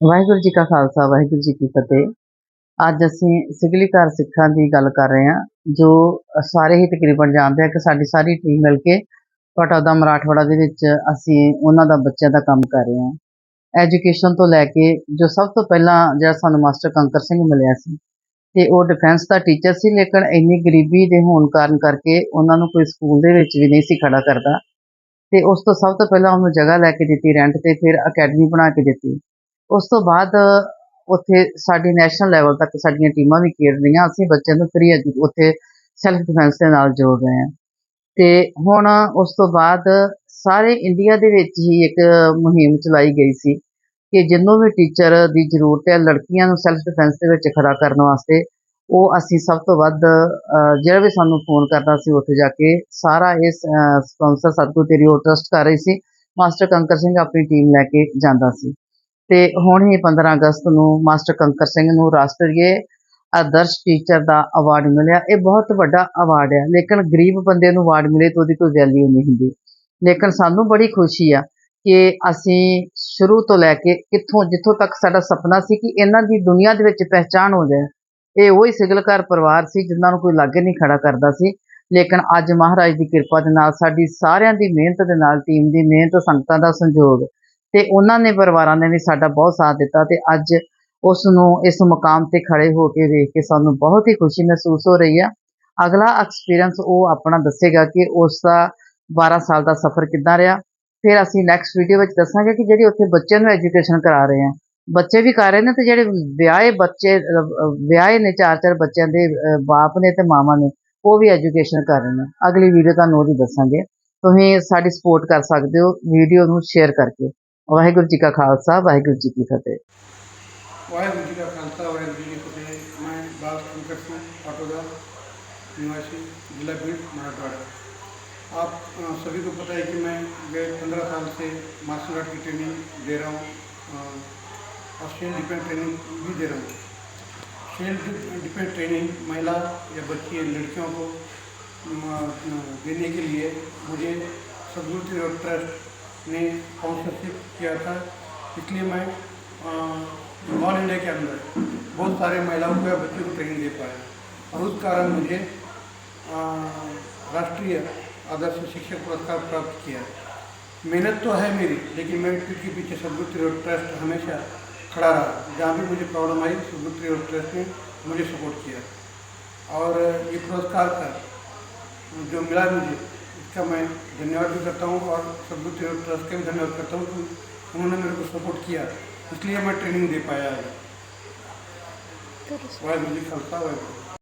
ਵਾਹਿਗੁਰੂ ਜੀ ਕਾ ਖਾਲਸਾ, ਵਾਹਿਗੁਰੂ ਜੀ ਕੀ ਫਤਿਹ। ਅੱਜ ਅਸੀਂ ਸਿਗਲੀ ਘਰ ਸਿੱਖਾਂ ਦੀ ਗੱਲ ਕਰ ਰਹੇ ਹਾਂ, ਜੋ ਸਾਰੇ ਹੀ ਤਕਰੀਬਨ ਜਾਣਦੇ ਆ ਕਿ ਸਾਡੀ ਸਾਰੀ ਟੀਮ ਮਿਲ ਕੇ ਪਟੌਦਾ ਮਰਾਠਵਾੜਾ ਦੇ ਵਿੱਚ ਅਸੀਂ ਉਹਨਾਂ ਦਾ ਬੱਚਿਆਂ ਦਾ ਕੰਮ ਕਰ ਰਹੇ ਹਾਂ। ਐਜੂਕੇਸ਼ਨ ਤੋਂ ਲੈ ਕੇ ਜੋ ਸਭ ਤੋਂ ਪਹਿਲਾਂ ਜਿਹੜਾ ਸਾਨੂੰ ਮਾਸਟਰ ਕੰਕਰ ਸਿੰਘ ਮਿਲਿਆ ਸੀ, ਤੇ ਉਹ ਡਿਫੈਂਸ ਦਾ ਟੀਚਰ ਸੀ, ਲੇਕਿਨ ਇੰਨੀ ਗਰੀਬੀ ਦੇ ਹੋਣ ਕਾਰਨ ਕਰਕੇ ਉਹਨਾਂ ਨੂੰ ਕੋਈ ਸਕੂਲ ਦੇ ਵਿੱਚ ਵੀ ਨਹੀਂ ਸੀ ਖੜਾ ਕਰਦਾ। ਤੇ ਉਸ ਤੋਂ ਸਭ ਤੋਂ ਪਹਿਲਾਂ ਉਹਨੂੰ ਜਗ੍ਹਾ ਲੈ ਕੇ ਦਿੱਤੀ ਰੈਂਟ ਤੇ ਫਿਰ ਅਕੈਡਮੀ ਬਣਾ ਕੇ ਦਿੱਤੀ। ਉਸ ਤੋਂ ਬਾਅਦ ਉੱਥੇ ਸਾਡੀ ਨੈਸ਼ਨਲ ਲੈਵਲ ਤੱਕ ਸਾਡੀਆਂ ਟੀਮਾਂ ਵੀ ਖੇਡ ਰਹੀਆਂ। ਅਸੀਂ ਬੱਚਿਆਂ ਨੂੰ ਫ੍ਰੀ ਉੱਥੇ ਸੈਲਫ ਡਿਫੈਂਸ ਦੇ ਨਾਲ ਜੋੜ ਰਹੇ ਹਾਂ। ਤੇ ਹੁਣ ਉਸ ਤੋਂ ਬਾਅਦ ਸਾਰੇ ਇੰਡੀਆ ਦੇ ਵਿੱਚ ਹੀ ਇੱਕ ਮੁਹਿੰਮ ਚਲਾਈ ਗਈ ਸੀ ਕਿ ਜਿੰਨੂੰ ਵੀ ਟੀਚਰ ਦੀ ਜ਼ਰੂਰਤ ਹੈ, ਲੜਕੀਆਂ ਨੂੰ ਸੈਲਫ ਡਿਫੈਂਸ ਦੇ ਵਿੱਚ ਖੜਾ ਕਰਨ ਵਾਸਤੇ, ਉਹ ਅਸੀਂ ਸਭ ਤੋਂ ਵੱਧ ਜਿਹੜਾ ਵੀ ਸਾਨੂੰ ਫੋਨ ਕਰਦਾ ਸੀ, ਉੱਥੇ ਜਾ ਕੇ ਸਾਰਾ ਇਹ ਸਪਾਂਸਰ ਸਤਿਗੁਰੂ ਤੇਰੀ ਉਹ ਟਰਸਟ ਕਰ ਰਹੀ ਸੀ। ਮਾਸਟਰ ਕੰਕਰ ਸਿੰਘ ਆਪਣੀ ਟੀਮ ਲੈ ਕੇ ਜਾਂਦਾ ਸੀ। ਤੇ ਹੁਣ ਹੀ 15 ਅਗਸਤ ਨੂੰ ਮਾਸਟਰ ਕੰਕਰ ਸਿੰਘ ਨੂੰ ਰਾਸ਼ਟਰੀ ਆਦਰਸ਼ ਟੀਚਰ ਦਾ ਅਵਾਰਡ ਮਿਲਿਆ। ਇਹ ਬਹੁਤ ਵੱਡਾ ਅਵਾਰਡ ਹੈ। ਲੇਕਿਨ ਗਰੀਬ ਬੰਦੇ ਨੂੰ ਅਵਾਰਡ ਮਿਲੇ ਤਾਂ ਉਹਦੀ ਕੋਈ ਵੈਲਿਊ ਨਹੀਂ ਹੁੰਦੀ। ਲੇਕਿਨ ਸਾਨੂੰ ਬੜੀ ਖੁਸ਼ੀ ਆ ਕਿ ਅਸੀਂ ਸ਼ੁਰੂ ਤੋਂ ਲੈ ਕੇ ਕਿੱਥੋਂ ਜਿੱਥੋਂ ਤੱਕ ਸਾਡਾ ਸੁਪਨਾ ਸੀ ਕਿ ਇਹਨਾਂ ਦੀ ਦੁਨੀਆ ਦੇ ਵਿੱਚ ਪਹਿਚਾਣ ਹੋ ਜਾਏ। ਇਹ ਉਹੀ ਸਿਗਲਕਾਰ ਪਰਿਵਾਰ ਸੀ ਜਿਨ੍ਹਾਂ ਨੂੰ ਕੋਈ ਲਾਗੇ ਨਹੀਂ ਖੜਾ ਕਰਦਾ ਸੀ। ਲੇਕਿਨ ਅੱਜ ਮਹਾਰਾਜ ਦੀ ਕਿਰਪਾ ਦੇ ਨਾਲ ਸਾਡੀ ਸਾਰਿਆਂ ਦੀ ਮਿਹਨਤ ਦੇ ਨਾਲ ਟੀਮ ਦੀ ਮਿਹਨਤ, ਸੰਗਤਾਂ ਦਾ ਸੰਯੋਗ ਤੇ ਉਹਨਾਂ ਨੇ ਪਰਿਵਾਰਾਂ ਨੇ ਵੀ ਸਾਡਾ ਬਹੁਤ ਸਾਥ ਦਿੱਤਾ ਤੇ ਅੱਜ ਉਸ ਨੂੰ ਇਸ ਮੁਕਾਮ ਤੇ ਖੜੇ ਹੋ ਕੇ ਵੇਖ ਕੇ ਸਾਨੂੰ ਬਹੁਤ ਹੀ ਖੁਸ਼ੀ ਮਹਿਸੂਸ ਹੋ ਰਹੀ ਹੈ ਅਗਲਾ ਐਕਸਪੀਰੀਅੰਸ ਉਹ ਆਪਣਾ ਦੱਸੇਗਾ ਕਿ ਉਸ ਦਾ 12 ਸਾਲ ਦਾ ਸਫ਼ਰ ਕਿੱਦਾਂ ਰਿਹਾ। ਫਿਰ ਅਸੀਂ ਨੈਕਸਟ ਵੀਡੀਓ ਵਿੱਚ ਦੱਸਾਂਗੇ ਕਿ ਜਿਹੜੀ ਉੱਥੇ ਬੱਚਿਆਂ ਨੂੰ ਐਜੂਕੇਸ਼ਨ ਕਰਾ ਰਹੇ ਆ। ਬੱਚੇ ਵੀ ਕਰ ਰਹੇ ਨੇ ਤੇ ਜਿਹੜੇ ਵਿਆਹੇ ਬੱਚੇ, ਵਿਆਹੇ ਨੇ ਚਾਰ ਚਾਰ ਬੱਚਿਆਂ ਦੇ ਬਾਪ ਨੇ ਤੇ ਮਾਵਾਂ ਨੇ, ਉਹ ਵੀ ਐਜੂਕੇਸ਼ਨ ਕਰ ਰਹੇ ਨੇ। ਅਗਲੀ ਵੀਡੀਓ ਤੁਹਾਨੂੰ ਉਹਦੀ ਦੱਸਾਂਗੇ। ਤੁਸੀਂ ਸਾਡੀ ਸਪੋਰਟ ਕਰ ਸਕਦੇ ਹੋ ਵੀਡੀਓ ਨੂੰ ਸ਼ੇਅਰ ਕਰਕੇ। ਵਾਹਿਗੁਰੂ ਜੀ ਕਾ ਖਾਲਸਾ ਵਾਹਿਗੁਰੂ ਜੀ ਕੀ ਫਤਿਹ वाहिगुरु जी का खालसा वाहिगुरु जी की फतेह मैं बाल शंकर सिंह पाटोदा निवासी जिला भीड़ मराठवाड़ा आप अ, सभी को पता है कि मैं गए पंद्रह साल से मार्शल आर्ट की ट्रेनिंग दे रहा हूँ अ, और सेल्फ डिफेंस ट्रेनिंग भी दे रहा हूँ सेल्फ डिफेंस ट्रेनिंग महिला या बच्ची या लड़कियों को अ, देने के लिए मुझे सदगुरु त्रिलोक ट्रस्ट ने स्पॉन्सरशिप किया था। इसलिए मैं ऑल इंडिया के अंदर बहुत सारे महिलाओं को या बच्चों को ट्रेनिंग दे पाया। और उस कारण मुझे राष्ट्रीय आदर्श शिक्षक पुरस्कार प्राप्त किया। मेहनत तो है मेरी, लेकिन मैं पीठ के पीछे सदगुरु त्रिलोक ट्रस्ट हमेशा खड़ा रहा। जहाँ भी मुझे प्रॉब्लम आई सदगुरु त्रिलोक ट्रस्ट ने मुझे सपोर्ट किया। और ये पुरस्कार का जो मिला मुझे इसका मैं धन्यवाद भी करता हूँ और सदगुरु त्रिलोक ट्रस्ट का भी धन्यवाद करता हूँ कि उन्होंने मेरे को सपोर्ट किया। इसलिए मैं ट्रेनिंग दे पाया है वाहगुरु जी खालसा वाहिगुरु।